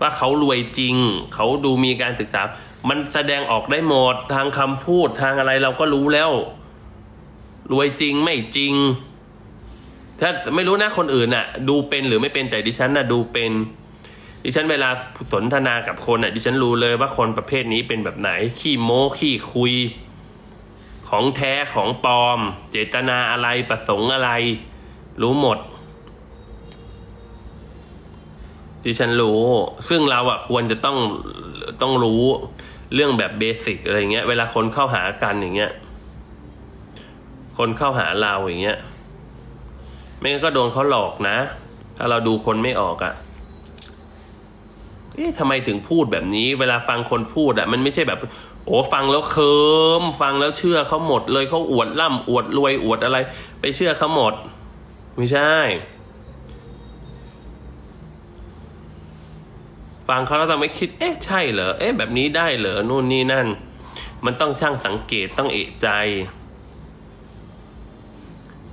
ว่าเขารวยจริง เขาดูมีการศึกษา มันแสดงออกได้หมดทางคำพูดทางอะไรเราก็รู้แล้ว รวยจริงไม่จริง ถ้าไม่รู้นะคนอื่นน่ะ ดูเป็นหรือไม่เป็นแต่ดิฉันน่ะดูเป็น ดิฉันเวลาสนทนากับคนน่ะ ดิฉันรู้เลยว่าคนประเภทนี้เป็นแบบไหน ขี้โม้ขี้คุย ของแท้ของปลอม เจตนาอะไรประสงค์อะไร รู้หมด ดิฉันรู้ ซึ่งเราอะควรจะต้องต้องรู้เรื่องแบบเบสิกอะไรเงี้ย เวลาคนเข้าหากันอย่างเงี้ย คนเข้าหาเราอย่างเงี้ย ไม่งั้นก็โดนเขาหลอกนะ ถ้าเราดูคนไม่ออกอะเอ๊ะทำไมถึงพูดแบบนี้ เวลาฟังคนพูดอะมันไม่ใช่แบบ โอ้ฟังแล้วเคิมฟังแล้วเชื่อเขาหมดเลยเขาอวดร่ำอวดรวยอวดอะไร ไปเชื่อเขาหมด ไม่ใช่ ฟังเขาแล้วต้องไม่คิด เอ๊ะใช่เหรอ เอ๊ะแบบนี้ได้เหรอนู่นนี่นั่น มันต้องช่างสังเกตต้องเอะใจ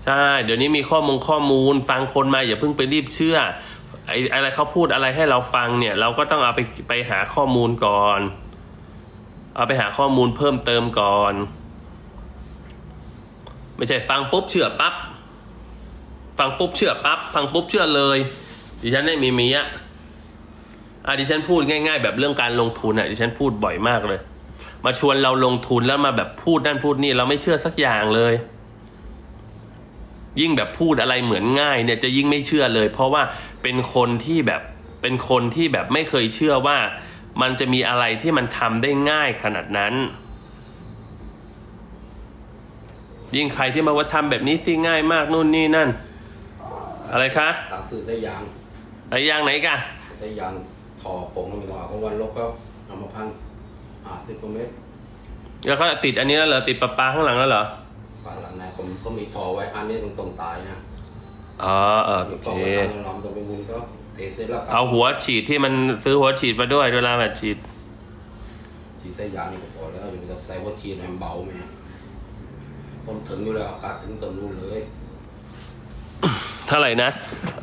ใช่ เดี๋ยวนี้มีข้อมูลข้อมูล ฟังคนมาอย่าเพิ่งไปรีบเชื่อไอ้อะไรเขาพูดอะไรให้เราฟังเนี่ย เราก็ต้องเอาไปไปหาข้อมูลก่อน เอาไปหาข้อมูลเพิ่มเติมก่อน ไม่ใช่ฟังปุ๊บเชื่อปั๊บฟังปุ๊บเชื่อปั๊บฟังปุ๊บเชื่อเลยดิฉันได้มีมีอะ อะดิฉันพูดง่าย ๆ แบบเรื่องการลงทุนอะดิฉันพูดบ่อยมากเลย มาชวนเราลงทุนแล้วมาแบบพูดนั่นพูดนี่เราไม่เชื่อสักอย่างเลย ยิ่งแบบพูดอะไรเหมือนง่ายเนี่ยจะยิ่งไม่เชื่อเลย เพราะว่าเป็นคนที่แบบเป็นคนที่แบบไม่เคยเชื่อว่า มันจะมีอะไรที่มันทำได้ง่ายขนาดนั้น ยิ่งใครที่มาว่าทำแบบนี้ที่ง่ายมากนู่นนี่นั่น อะไรคะตักซื้อได้ยางอะไรอย่างไหนกะได้ยาง ถอผงมันไม่ต้องเอาของวันลบก็เอามาพันอ่าสิบกว่าเมตรแล้วเขาติดอันนี้แล้วเหรอติดปลาปลาข้างหลังแล้วเหรอป่าหลังไหนผมก็มีทอไว้อันนี้ตรงตรงตายนะอ๋อเออมีโอกล้องเคไว้ตั้งล้อมตรงไปบุญก็เทเสร็จแล้วก็เอาหัวฉีดที่มันซื้อหัวฉีดมาด้วยเวลาแบบฉีด ฉีดได้ยางนี่ก็พอแล้วอยู่กับใส่วัตฉีดให้มันเบาไหมผมถึงอยู่แล้วอากาศถึงตรงนู้นเลย เท่าไหร่นะ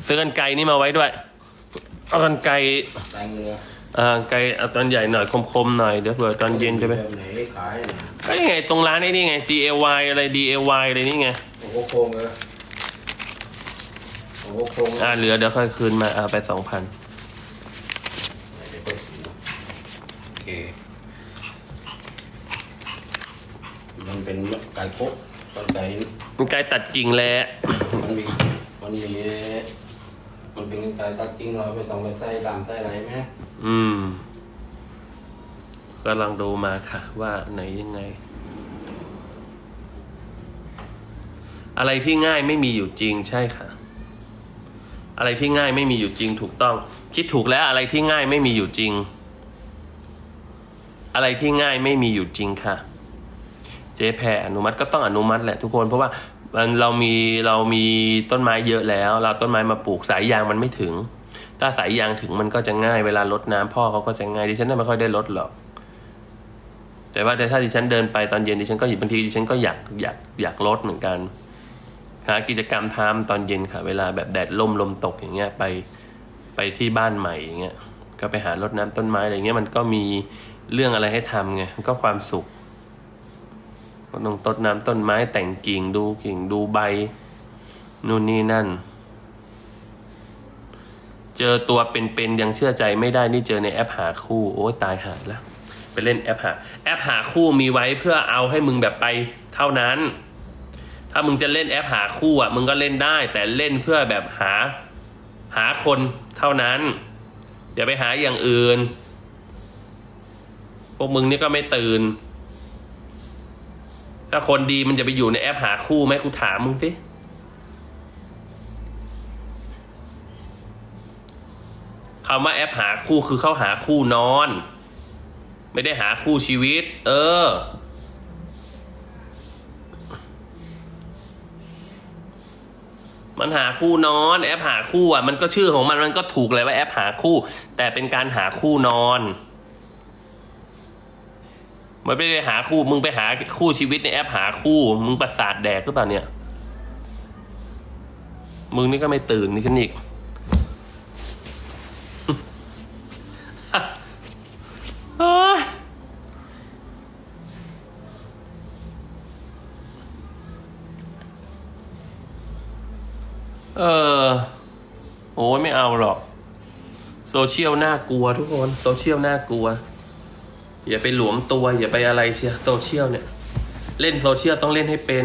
ซื้อกันไกรนี่มาไว้ด้วย เอากันไกรแต่งเลยเอ่อไกรเอาตอนใหญ่หน่อยคมๆหน่อยเดี๋ยวเผื่อตอนเย็นจะไปแบบไหนขายเนี่ยก็ยังไงตรงร้านไอ้นี่ไง G A Y อะไร D A Y อะไรนี่ไง โอ้โหโครงเลยโอ้โหโครงอ่าเหลือเดี๋ยวค่อยคืนมาอ่าไปสองพันเดี๋ยวก็โอเค มันเป็นไก่พกต้นไก่มันไกรตัดกิ่งแหละมันมี มันมี มันเป็นไก่ตัดจริงเราไม่ต้องไปใส่ดำใส่อะไรไหมอืมกำลังดูมาค่ะ ว่าไหนยังไง อะไรที่ง่ายไม่มีอยู่จริงใช่ค่ะ อะไรที่ง่ายไม่มีอยู่จริงถูกต้อง คิดถูกแล้วอะไรที่ง่ายไม่มีอยู่จริง อะไรที่ง่ายไม่มีอยู่จริงค่ะ เจ๊แพรอนุมัติก็ต้องอนุมัติแหละทุกคนเพราะว่า มันเรามีเรามีต้นไม้เยอะแล้ว เราต้นไม้มาปลูกสายยางมันไม่ถึง ถ้าสายยางถึงมันก็จะง่ายเวลารดน้ำพ่อเขาก็จะง่ายดิฉันไม่ค่อยได้รดหรอก แต่ว่าถ้าดิฉันเดินไปตอนเย็นดิฉันก็หยิบบางทีดิฉันก็อยากอยากอยากรดเหมือนกันหากิจกรรมทำตอนเย็นค่ะ เวลาแบบแดดล่มลมตกอย่างเงี้ยไปไปที่บ้านใหม่อย่างเงี้ยก็ไปหารดน้ำต้นไม้อะไรเงี้ยมันก็มีเรื่องอะไรให้ทำไงก็ความสุข ก็ต้องต้นน้ำต้นไม้แต่งกิ่งดูกิ่งดูใบ นู่นนี่นั่น เจอตัวเป็นๆยังเชื่อใจไม่ได้นี่เจอในแอปหาคู่ โอ้ตายหาแล้วไปเล่นแอปหา แอปหาคู่มีไว้เพื่อเอาให้มึงแบบไปเท่านั้น ถ้ามึงจะเล่นแอปหาคู่อะมึงก็เล่นได้ แต่เล่นเพื่อแบบหาหาคนเท่านั้นอย่าไปหาอย่างอื่น พวกมึงนี่ก็ไม่ตื่น ถ้าคนดีมันจะไปอยู่ในแอปหาคู่ไหมกูถามมึงสิคำว่าแอปหาคู่คือเข้าหาคู่นอน ไม่ได้หาคู่ชีวิต เออ มันหาคู่นอน แอปหาคู่อะมันก็ชื่อของมันมันก็ถูกเลยว่าแอปหาคู่ แต่เป็นการหาคู่นอน มันไม่ได้หาคู่มึงไปหาคู่ชีวิตในแอปหาคู่ มึงประสาทแดกหรือเปล่าเนี่ย มึงนี่ก็ไม่ตื่นนี่กันอีกเออ โอ้ยไม่เอาหรอก โซเชียลน่ากลัวทุกคน โซเชียลน่ากลัว อย่าไปหลวมตัว อย่าไปอะไรเชียโซเชียลเนี่ย เล่นโซเชียลต้องเล่นให้เป็น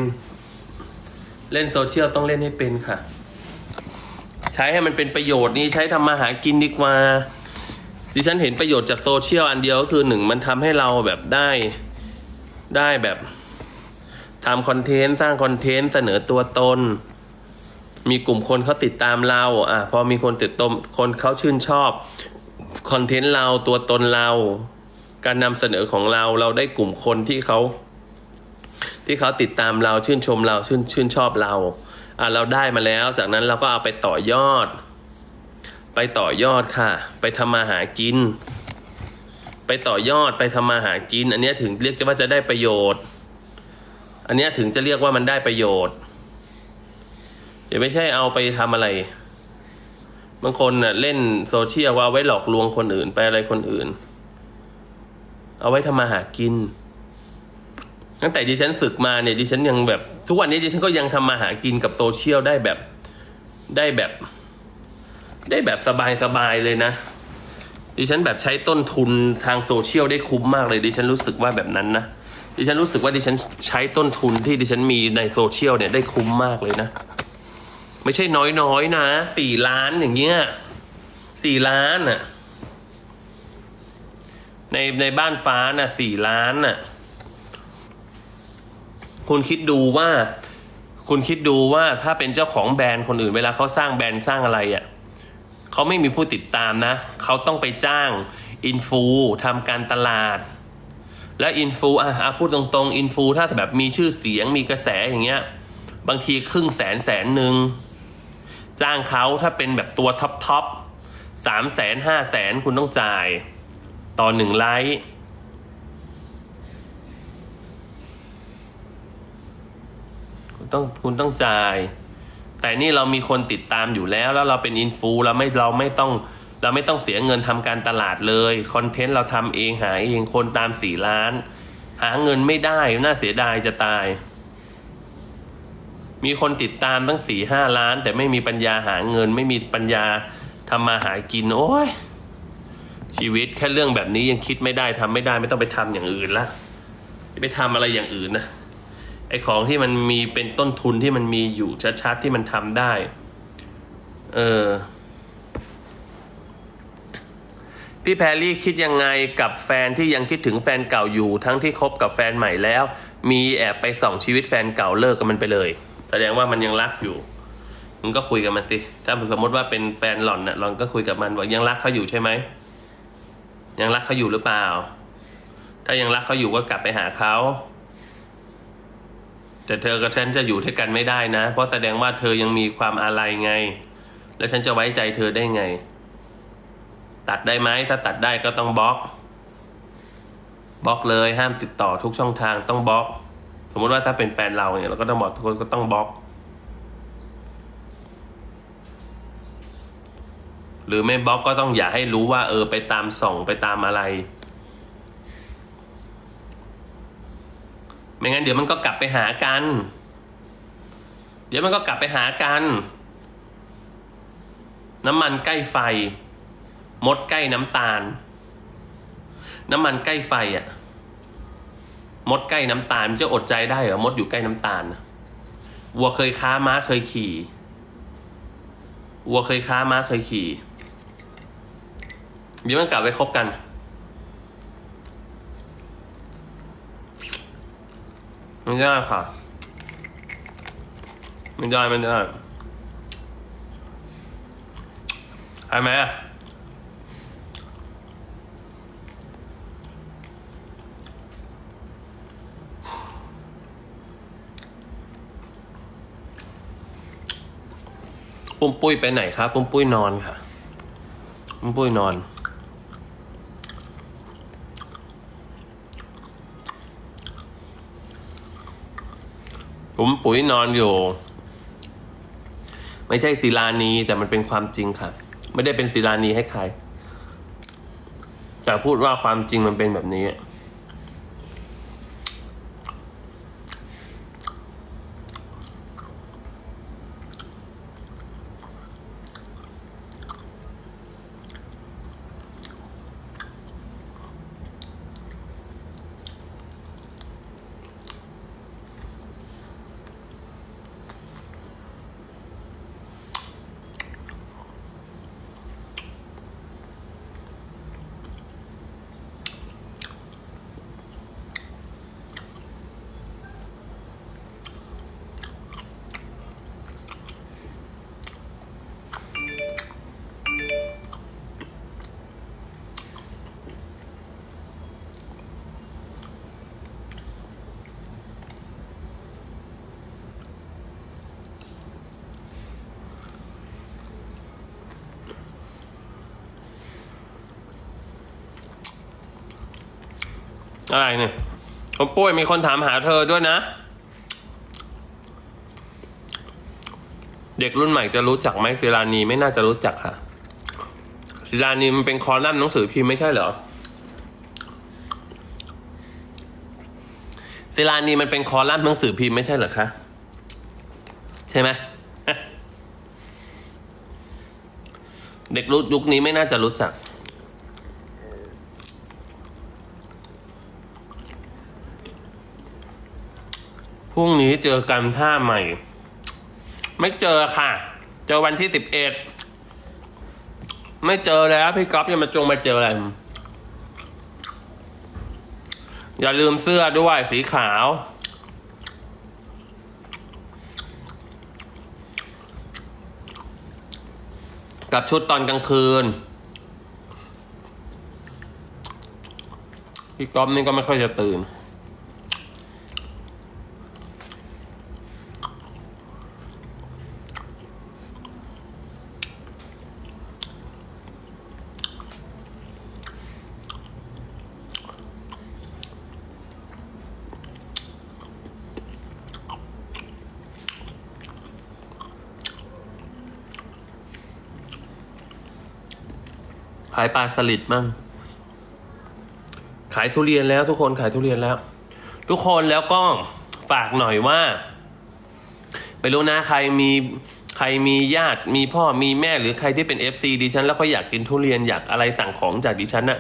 เล่นโซเชียลต้องเล่นให้เป็นค่ะ ใช้ให้มันเป็นประโยชน์นี่ใช้ทำมาหากินดีกว่าดิฉันเห็นประโยชน์จากโซเชียลอันเดียวก็คือหนึ่งมันทำให้เราแบบได้ได้แบบทำคอนเทนต์สร้างคอนเทนต์เสนอตัวตน มีกลุ่มคนเขาติดตามเราอะพอมีคนติดตามคนเขาชื่นชอบคอนเทนต์เราตัวตนเรา การนำเสนอของเราเราได้กลุ่มคนที่เขา ที่เขาติดตามเราชื่นชมเราชื่นชื่นชอบเราอะเราได้มาแล้ว จากนั้นเราก็เอาไปต่อยอด ไปต่อยอดค่ะ ไปทำมาหากิน ไปต่อยอดไปทำมาหากิน อันนี้ถึงเรียกว่าจะได้ประโยชน์ อันนี้ถึงจะเรียกว่ามันได้ประโยชน์อย่าไม่ใช่เอาไปทำอะไรบางคนน่ะเล่นโซเชียลว่าไว้หลอกลวงคนอื่นไปอะไรคนอื่น เอาไว้ทำมาหากิน ตั้งแต่ดิฉันฝึกมาเนี่ยดิฉันยังแบบ ทุกวันนี้ดิฉันก็ยังทำมาหากินกับโซเชียลได้แบบได้แบบ ได้แบบสบายๆเลยนะ ดิฉันแบบใช้ต้นทุนทางโซเชียลได้คุ้มมากเลยดิฉันรู้สึกว่าแบบนั้นนะดิฉันรู้สึกว่าดิฉันใช้ต้นทุนที่ดิฉันมีในโซเชียลเนี่ยได้คุ้มมากเลยนะ ไม่ใช่น้อยๆนะสี่ล้านอย่างเงี้ยสี่ล้านน่ะ ในในบ้านฟ้าน่ะสี่ล้านน่ะ คุณคิดดูว่า คุณคิดดูว่าถ้าเป็นเจ้าของแบรนด์คนอื่น เวลาเขาสร้างแบรนด์สร้างอะไรอะ่ะเขาไม่มีผู้ติดตามนะ เขาต้องไปจ้างอินฟูทำการตลาด และอินฟูอะอะพูดตรงๆอินฟูถ้าแบบมีชื่อเสียงมีกระแสอย่างเงี้ย บางทีครึ่งแสนแสนหนึ่งจ้างเขาถ้าเป็นแบบตัวท็อปท็อปสามแสนห้าแสนคุณต้องจ่าย ต่อหนึ่งไลค์คุณต้องคุณต้องจ่าย แต่นี่เรามีคนติดตามอยู่แล้ว แล้วเราเป็นอินฟูเราไม่เราไม่ต้องเราไม่ต้องเสียเงินทำการตลาดเลย คอนเทนต์เราทำเองหาเองคนตามสี่ล้าน หาเงินไม่ได้น่าเสียดายจะตาย มีคนติดตามตั้งสี่ห้าล้าน แต่ไม่มีปัญญาหาเงิน ไม่มีปัญญาทำมาหากินโอ้ย ชีวิตแค่เรื่องแบบนี้ยังคิดไม่ได้ทำไม่ได้ไม่ต้องไปทำอย่างอื่นละไปทำอะไรอย่างอื่นนะไอของที่มันมีเป็นต้นทุนที่มันมีอยู่ชัดๆที่มันทำได้ เออพี่แพรรี่คิดยังไงกับแฟนที่ยังคิดถึงแฟนเก่าอยู่ ทั้งที่คบกับแฟนใหม่แล้ว มีแอบไปส่องชีวิตแฟนเก่าเลิกกับมันไปเลย แสดงว่ามันยังรักอยู่มึงก็คุยกับมันสิถ้าสมมติว่าเป็นแฟนหล่อนน่ะหล่อนก็คุยกับมันว่ายังรักเขาอยู่ใช่ไหม ยังรักเขาอยู่หรือเปล่า ถ้ายังรักเขาอยู่ก็กลับไปหาเขาแต่เธอกับฉันจะอยู่ด้วยกันไม่ได้นะ เพราะแสดงว่าเธอยังมีความอาลัยไง แล้วฉันจะไว้ใจเธอได้ไง ตัดได้ไหมถ้าตัดได้ก็ต้องบล็อกบล็อกเลยห้ามติดต่อทุกช่องทางต้องบล็อก สมมติว่าถ้าเป็นแฟนเราเนี่ยเราก็ต้องบอกทุกคนก็ต้องบล็อก หรือไม่บล็อกก็ต้องอย่าให้รู้ว่า เออ ไปตามส่องไปตามอะไร ไม่งั้นเดี๋ยวมันก็กลับไปหากัน เดี๋ยวมันก็กลับไปหากัน น้ำมันใกล้ไฟ มดใกล้น้ำตาล น้ำมันใกล้ไฟอะ่ะ มดใกล้น้ำตาลมันจะอดใจได้เหรอมดอยู่ใกล้น้ำตาลวัวเคยค้าม้าเคยขี่วัวเคยค้าม้าเคยขี่ เดี๋ยวมันกลับไปคบกัน ไม่ได้ค่ะ ไม่ได้ไม่ได้ใช่ไหมอะปุ้มปุ้ยไปไหนครับปุ้มปุ้ยนอนค่ะปุ้มปุ้ยนอน ผมปุ๋ยนอนอยู่ ไม่ใช่ศิลานีแต่มันเป็นความจริงค่ะ ไม่ได้เป็นศิลานีให้ใครแต่พูดว่าความจริงมันเป็นแบบนี้ อะไรเนี่ยคุณปุ้ยมีคนถามหาเธอด้วยนะ เด็กรุ่นใหม่จะรู้จักไหมศิลานีไม่น่าจะรู้จักค่ะศิลานีมันเป็นคอลัมน์หนังสือพิมพ์ไม่ใช่เหรอศิลานีมันเป็นคอลัมน์หนังสือพิมพ์ไม่ใช่เหรอคะใช่ไหมเด็กรุ่นยุคนี้ไม่น่าจะรู้จัก พรุ่งนี้เจอกันท่าใหม่ ไม่เจอค่ะ เจอวันที่สิบเอ็ดไม่เจอแล้วพี่ก๊อฟยังมาจงมาเจออะไร อย่าลืมเสื้อด้วยสีขาว กับชุดตอนกลางคืน พี่ก๊อฟนี่ก็ไม่ค่อยจะตื่น ขายปลาสลิดมั่ง ขายทุเรียนแล้วทุกคนขายทุเรียนแล้ว ทุกคนแล้วก็ฝากหน่อยว่าไม่รู้นะใครมีใครมีญาติมีพ่อมีแม่หรือใครที่เป็น FC ดิฉัน แล้วเขาอยากกินทุเรียนอยากอะไรต่างของจากดิฉันน่ะ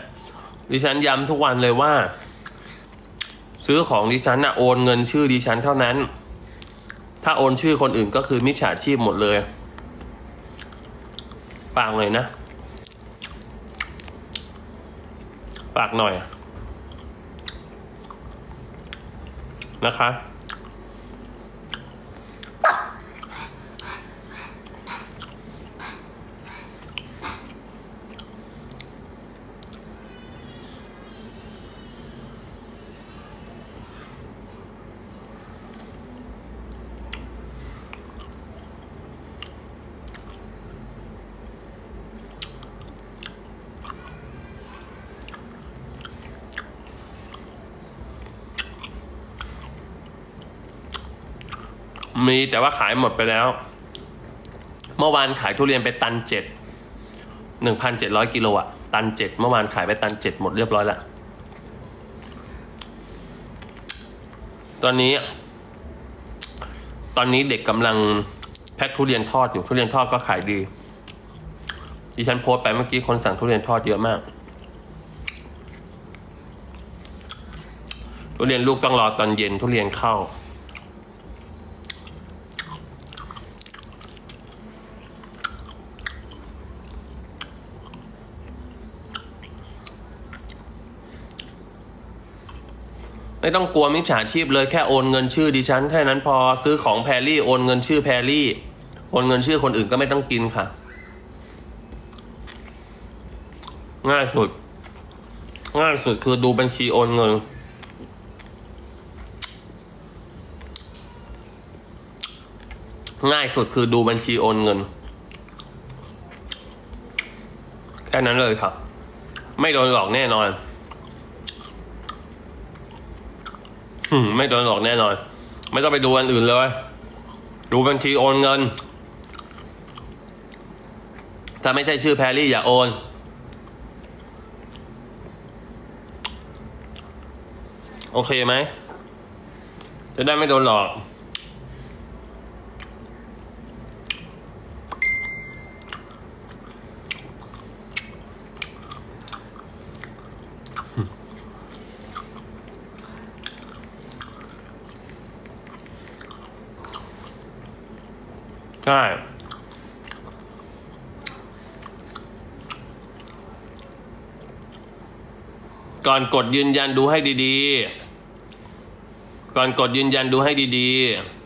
ดิฉันย้ำทุกวันเลยว่า ซื้อของดิฉันน่ะโอนเงินชื่อดิฉันเท่านั้น ถ้าโอนชื่อคนอื่นก็คือมิจฉาชีพหมดเลยฝากเลยนะ ฝากหน่อยนะคะ มีแต่ว่าขายหมดไปแล้ว เมื่อวานขายทุเรียนไปตันเจ็ดหนึ่งพันเจ็ดร้อยกิโลอะตันเจ็ดเมื่อวานขายไปตันเจ็ดหมดเรียบร้อยละตอนนี้ ตอนนี้เด็กกำลังแพ็คทุเรียนทอดอยู่ทุเรียนทอดก็ขายดีดิฉันโพสต์ไปเมื่อกี้คนสั่งทุเรียนทอดเยอะมาก ทุเรียนลูกต้องรอตอนเย็นทุเรียนเข้า ไม่ต้องกลัวมิจฉาชีพเลยแค่โอนเงินชื่อดิฉันแค่นั้นพอซื้อของแพรรี่โอนเงินชื่อแพรรี่โอนเงินชื่อคนอื่นก็ไม่ต้องกินค่ะ ง่ายสุด ง่ายสุดคือดูบัญชีโอนเงิน ง่ายสุดคือดูบัญชีโอนเงิน แค่นั้นเลยครับ ไม่โดนหลอกแน่นอน ไม่โดนหลอกแน่นอน ไม่ต้องไปดูอันอื่นเลย ดูบัญชีโอนเงิน ถ้าไม่ใช่ชื่อแพรรี่อย่าโอนโอเคไหม จะได้ไม่โดนหลอก ใช่ก่อนกดยืนยันดูให้ดีๆ ก่อนกดยืนยันดูให้ดีๆ